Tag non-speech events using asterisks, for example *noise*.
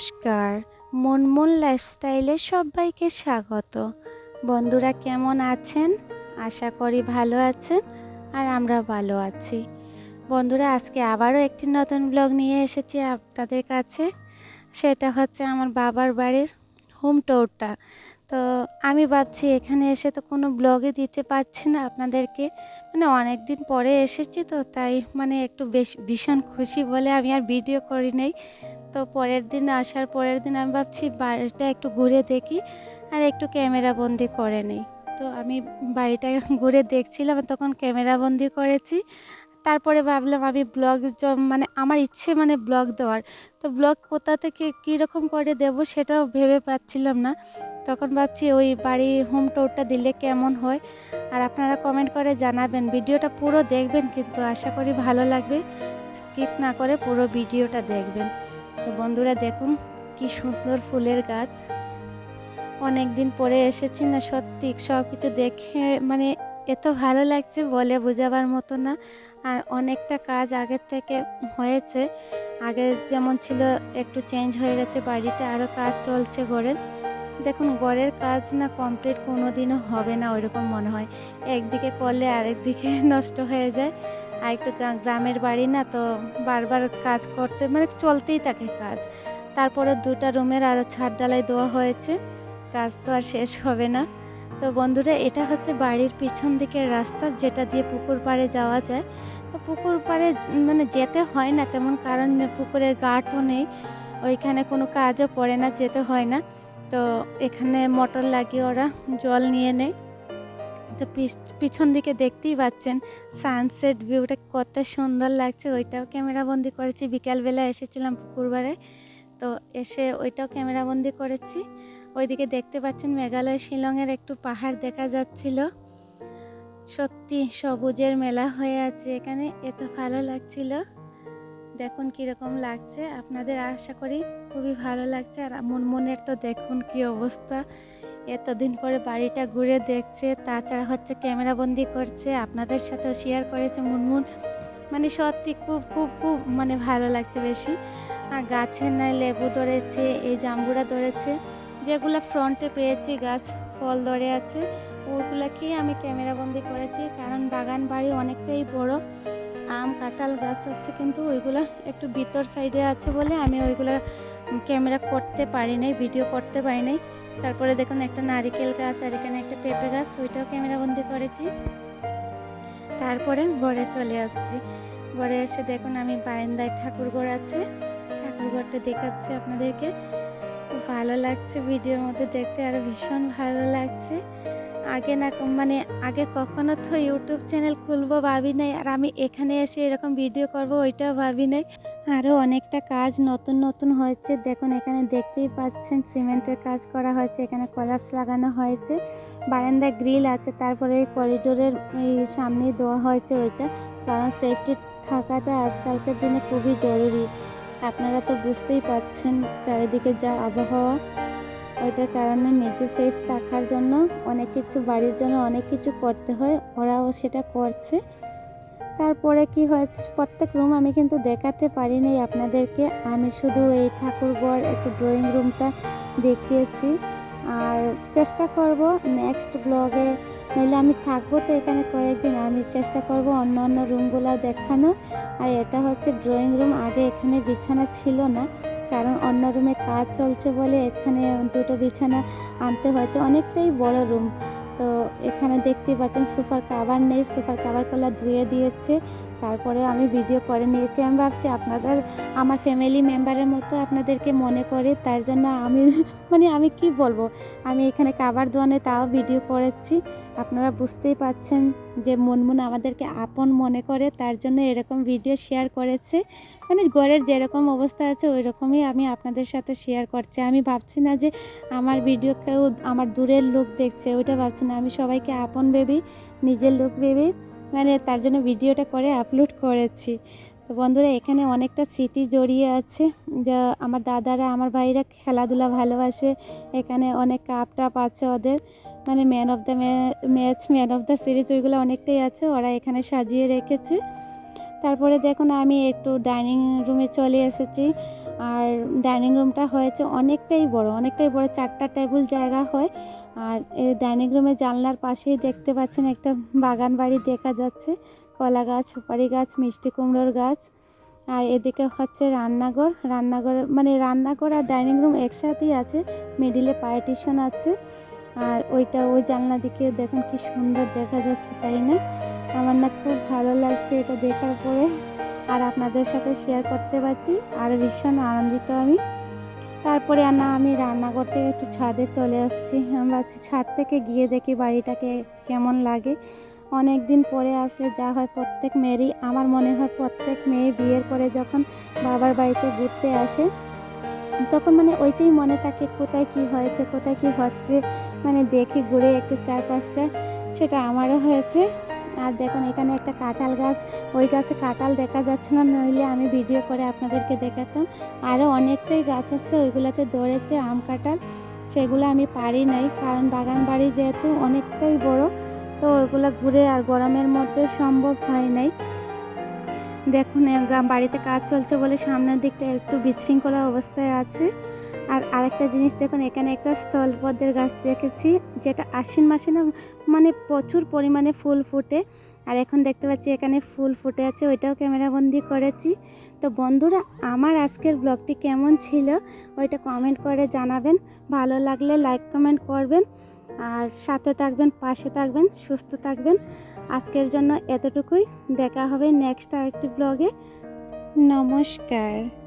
নমস্কার মনমন লাইফস্টাইলে সবাইকে স্বাগত। বন্ধুরা কেমন আছেন? আশা করি ভালো আছেন আর আমরা ভালো আছি। বন্ধুরা, আজকে আবারও একটি নতুন ব্লগ নিয়ে এসেছি আপনাদের কাছে। সেটা হচ্ছে আমার বাবার বাড়ির হোম ট্যুরটা। তো আমি ভাবছি এখানে এসে তো কোনো ব্লগে দিতে পারছি না আপনাদেরকে। মানে অনেক দিন পরে এসেছি তো, তাই মানে একটু বেশ ভীষণ খুশি বলে আমি আর ভিডিও করি নাই। তো পরের দিন আসার পরের দিন আমি ভাবছি বাড়িটা একটু ঘুরে দেখি আর একটু ক্যামেরা বন্দি করে নিই। তো আমি বাড়িটা ঘুরে দেখছিলাম তখন ক্যামেরা বন্দি করেছি। তারপরে ভাবলাম আমি ব্লগ মানে আমার ইচ্ছে মানে ব্লগ দেওয়ার। তো ব্লগ কোথা থেকে কীরকম করে দেব সেটাও ভেবে পাচ্ছিলাম না। তখন ভাবছি ওই বাড়ি হোম ট্যুরটা দিলে কেমন হয়? আর আপনারা কমেন্ট করে জানাবেন। ভিডিওটা পুরো দেখবেন কিন্তু আশা করি ভালো লাগবে। স্কিপ না করে পুরো ভিডিওটা দেখবেন। তো বন্ধুরা দেখুন, কি সুন্দর ফুলের গাছ। অনেক দিন পরে এসেছি না, সত্যি সব কিছু দেখে মানে এত ভালো লাগছে বলে বোঝাবার মতো না। আর অনেকটা কাজ আগের থেকে হয়েছে। আগে যেমন ছিল, একটু চেঞ্জ হয়ে গেছে, বাড়িতে আরও কাজ চলছে ঘরের। দেখুন, ঘরের কাজ না কমপ্লিট কোনো দিনও হবে না, ওইরকম মনে হয়। একদিকে করলে আরেকদিকে *laughs* নষ্ট হয়ে যায়। আর একটু গ্রামের বাড়ি না তো বারবার কাজ করতে মানে চলতেই থাকে কাজ। তারপরে দুটা রুমের আরও ছাদ ডালাই দেওয়া হয়েছে, কাজ তো আর শেষ হবে না। তো বন্ধুরা, এটা হচ্ছে বাড়ির পিছন দিকের রাস্তা যেটা দিয়ে পুকুর পাড়ে যাওয়া যায়। তো পুকুর পাড়ে মানে যেতে হয় না, তেমন কারণ পুকুরের গাটও নেই, ওইখানে কোনো কাজও পড়ে না, যেতে হয় না। তো এখানে মোটর লাগিয়ে ওরা জল নিয়ে নেয়। তো পিছন দিকে দেখতেই পাচ্ছেন। সানসেট ভিউটা কত সুন্দর লাগছে। ওইটাও ক্যামেরাবন্দি করেছি। বিকালবেলা এসেছিলাম পুকুরবারে তো এসে ওইটাও ক্যামেরাবন্দি করেছি। ওইদিকে দেখতে পাচ্ছেন মেঘালয় শিলংয়ের একটু পাহাড় দেখা যাচ্ছিল। সত্যি সবুজের মেলা হয়ে আছে এখানে। এত ভালো লাগছিল। দেখুন কীরকম লাগছে। আপনাদের আশা করি খুবই ভালো লাগছে। আর মন মনের তো দেখুন কি অবস্থা। এতদিন পরে বাড়িটা ঘুরে দেখছে, তাছাড়া হচ্ছে ক্যামেরাবন্দি করছে, আপনাদের সাথেও শেয়ার করেছে মুনমুন। মানে সত্যি খুব খুব খুব মানে ভালো লাগছে বেশি। আর গাছের নাই লেবু ধরেছে, এই জাম্বুরা ধরেছে, যেগুলো ফ্রন্টে পেয়েছি গাছ, ফল ধরে আছে ওইগুলোকেই আমি ক্যামেরাবন্দি করেছি, কারণ বাগান বাড়ি অনেকটাই বড়। আম, কাঁঠাল গাছ আছে কিন্তু ওইগুলো একটু ভিতর সাইডে আছে বলে আমি ওইগুলো ক্যামেরা করতে পারি নাই ভিডিও করতে পারি নাই। তারপরে দেখুন একটা নারিকেল গাছ আর এখানে একটা পেঁপে গাছ, ওইটাও ক্যামেরাবন্দি করেছি। তারপরে ঘরে চলে আসছি। ঘরে এসে দেখুন আমি বারান্দায় ঠাকুরঘর আছে। ঠাকুরঘরটা দেখাচ্ছি আপনাদেরকে। খুব ভালো লাগছে ভিডিওর মধ্যে দেখতে আরও ভীষণ ভালো লাগছে। আগে না মানে আগে কখনো তো ইউটিউব চ্যানেল খুলবো ভাবি নাই। আর আমি এখানে এসে এরকম ভিডিও করব, ওইটাও ভাবি নাই। আরও অনেকটা কাজ নতুন নতুন হয়েছে। দেখুন, এখানে দেখতেই পাচ্ছেন সিমেন্টের কাজ করা হয়েছে, এখানে কলাপস লাগানো হয়েছে। বারান্দা গ্রিল আছে, তারপরে এই করিডোরের এই সামনেই দেওয়া হয়েছে ওইটা। কারণ সেফটি থাকাটা আজকালকার দিনে খুবই জরুরি। আপনারা তো বুঝতেই পাচ্ছেন চারিদিকে যা আবহাওয়া। ওইটার কারণে নিজে সেফ থাকার জন্য অনেক কিছু, বাড়ির জন্য অনেক কিছু করতে হয়। ওরাও সেটা করছে। তারপরে কি হয়েছে, প্রত্যেক রুম আমি কিন্তু দেখাতে পারিনি আপনাদেরকে। আমি শুধু এই ঠাকুরঘর একটু ড্রয়িং রুমটা দেখিয়েছি। আর চেষ্টা করব নেক্সট ব্লগে নইলে আমি থাকব তো এখানে কয়েকদিন। আমি চেষ্টা করব অন্য অন্য রুমগুলো দেখানো আর এটা হচ্ছে ড্রয়িং রুম আগে এখানে বিছানা ছিল না। কারণ অন্য রুমে কাজ চলছে বলে এখানে দুটো বিছানা আনতে হয়েছে। অনেকটাই বড় রুম। তো এখানে দেখতে পাচ্ছেন সুপার কাভার নেই। সুপার কাভার কলার ধুয়ে দিয়েছে। তারপরে আমি ভিডিও করে নিয়েছি। আমি ভাবছি আপনাদের, আমার ফ্যামিলি মেম্বারের মতো আপনাদেরকে মনে করে, তার জন্য আমি *laughs* মানে আমি কি বলব? আমি এখানে কাবার দোয়ানে তাও ভিডিও করেছি। আপনারা বুঝতেই পাচ্ছেন যে মনমুন আমাদেরকে আপন মনে করে, তার জন্য এরকম ভিডিও শেয়ার করেছে। মানে ঘরের যেরকম অবস্থা আছে ওই রকমই আমি আপনাদের সাথে শেয়ার করছি। আমি ভাবছি না যে আমার ভিডিও কেউ, আমার দূরের লোক দেখছে, ওইটা ভাবছি না। আমি সবাইকে আপন ভেবি নিজের লোক ভেবে মানে তার জন্য ভিডিওটা করে আপলোড করেছি। তো বন্ধুরা, এখানে অনেকটা স্মৃতি জড়িয়ে আছে। যা আমার দাদারা, আমার ভাইরা খেলাধুলা ভালোবাসে। এখানে অনেক কাপ টাপ আছে ওদের। মানে man of the match man of the series ওইগুলো অনেকটাই আছে। ওরা এখানে সাজিয়ে রেখেছে। তারপরে দেখুন, আমি একটু ডাইনিং রুমে চলে এসেছি। আর ডাইনিং রুমটা হয়েছে অনেকটাই বড় অনেকটাই বড়, চারটা টেবিল জায়গা হয়। আর এই ডাইনিং রুমের জানলার পাশেই দেখতে পাচ্ছেন একটা বাগান বাড়ি দেখা যাচ্ছে। কলা গাছ, সুপারি গাছ, মিষ্টি কুমড়োর গাছ। আর এদিকে হচ্ছে রান্নাঘর রান্নাঘর মানে রান্নাঘর আর ডাইনিং রুম একসাথেই আছে মিডিলে পার্টিশন আছে। আর ওইটা ওই জানলা দিকে দেখুন কি সুন্দর দেখা যাচ্ছে, তাই না? আমার না খুব ভালো লাগছে এটা দেখার পরে। আর আপনাদের সাথে শেয়ার করতে পারছি। আর ভীষণ আনন্দিত আমি। তারপরে না আমি রান্না করতে একটু ছাদে চলে আসছি। আমি ভাবছি ছাদ থেকে গিয়ে দেখি বাড়িটাকে কেমন লাগে। অনেক দিন পরে আসলে যা হয় প্রত্যেক মেয়েরই। আমার মনে হয় প্রত্যেক মেয়ে বিয়ের পরে যখন বাবার বাড়িতে ঘুরতে আসে, তখন মানে ওইটাই মনে থাকে, কোথায় কি হয়েছে, কোথায় কি হচ্ছে? মানে দেখি ঘুরে একটু চারপাশটা সেটা আমারও হয়েছে। আর দেখুন, এখানে একটা কাঁঠাল গাছ। ওই গাছে কাঁঠাল দেখা যাচ্ছে না, নইলে আমি ভিডিও করে আপনাদেরকে দেখাতাম। আরও অনেকটাই গাছ আছে, ওইগুলোতে ধরেছে আম কাঁঠাল। সেগুলো আমি পারি নাই, কারণ বাগান বাড়ি যেহেতু অনেকটাই বড়, তো ওইগুলো ঘুরে আর গরমের মধ্যে সম্ভব হয় নাই। দেখুন বাড়িতে কাজ চলছে বলে সামনের দিকটা একটু বিশৃঙ্খলা অবস্থায় আছে। আর আরেকটা জিনিস দেখুন, এখানে একটা স্থলপদ্মের গাছ দেখেছি, যেটা আশ্বিন মাসে না মানে প্রচুর পরিমাণে ফুল ফুটে। আর এখন দেখতে পাচ্ছি এখানে ফুল ফুটে আছে, ওইটাও ক্যামেরাবন্দি করেছি। তো বন্ধুরা, আমার আজকের ব্লগটি কেমন ছিল ওইটা কমেন্ট করে জানাবেন। ভালো লাগলে লাইক কমেন্ট করবেন, আর সাথে থাকবেন, পাশে থাকবেন, সুস্থ থাকবেন। আজকের জন্য এতটুকুই, দেখা হবে নেক্সট আরেকটি ব্লগে। নমস্কার।